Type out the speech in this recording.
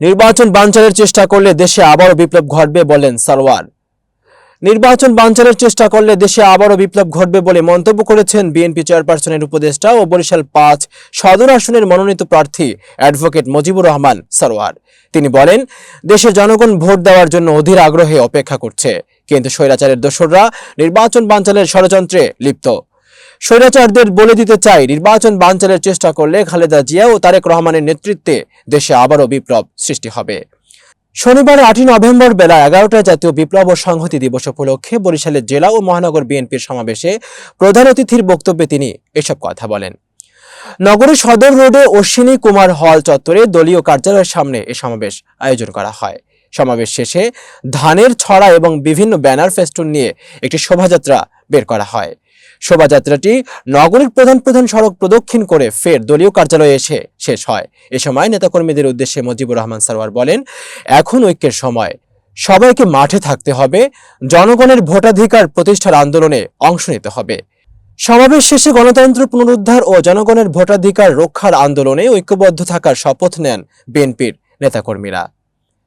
নির্বাচন বানচালের চেষ্টা করলে দেশে আবারও বিপ্লব ঘটবে বলেন সারওয়ার নির্বাচন বানচালের চেষ্টা করলে দেশে আবারও বিপ্লব ঘটবে বলে মন্তব্য করেছেন বিএনপি চেয়ারপারসনের উপদেষ্টা ও বরিশাল পাঁচ সদর আসনের মনোনীত প্রার্থী অ্যাডভোকেট মুজিবুর রহমান সারোয়ার। তিনি বলেন, দেশের জনগণ ভোট দেওয়ার জন্য অধীর আগ্রহে অপেক্ষা করছে, কিন্তু স্বৈরাচারের দোসররা নির্বাচন বানচালের ষড়যন্ত্রে লিপ্ত। স্বৈরাচারদের বলে দিতে চাই নির্বাচন বানচালের চেষ্টা করলে খালেদা জিয়া ও তারেক রহমানের নেতৃত্বে দেশে আবারও বিপ্লব সৃষ্টি হবে। শনিবার আটই নভেম্বর বেলা এগারোটায় জাতীয় বিপ্লব ও সংহতি দিবস উপলক্ষে বরিশালের জেলা ও মহানগর বিএনপির সমাবেশে প্রধান অতিথির বক্তব্যে তিনি এসব কথা বলেন। নগরের সদর রোডে অশ্বিনী কুমার হল চত্বরে দলীয় কার্যালয়ের সামনে এ সমাবেশ আয়োজন করা হয়। সমাবেশ শেষে ধানের ছড়া এবং বিভিন্ন ব্যানার ফেস্টুন নিয়ে একটি শোভাযাত্রা বের করা হয়। শোভাযাত্রাটি নগরীর প্রধান প্রধান সড়ক প্রদক্ষিণ করে ফের দলীয় কার্যালয়ে এসে শেষ হয়। এ সময় নেতাকর্মীদের উদ্দেশ্যে মুজিবুর রহমান সারোয়ার বলেন, এখন ঐক্যের সময়। সবাইকে মাঠে থাকতে হবে। জনগণের ভোটাধিকার প্রতিষ্ঠার আন্দোলনে অংশ নিতে হবে। সমাবেশ শেষে গণতন্ত্র পুনরুদ্ধার ও জনগণের ভোটাধিকার রক্ষার আন্দোলনে ঐক্যবদ্ধ থাকার শপথ নেন বিএনপির নেতাকর্মীরা।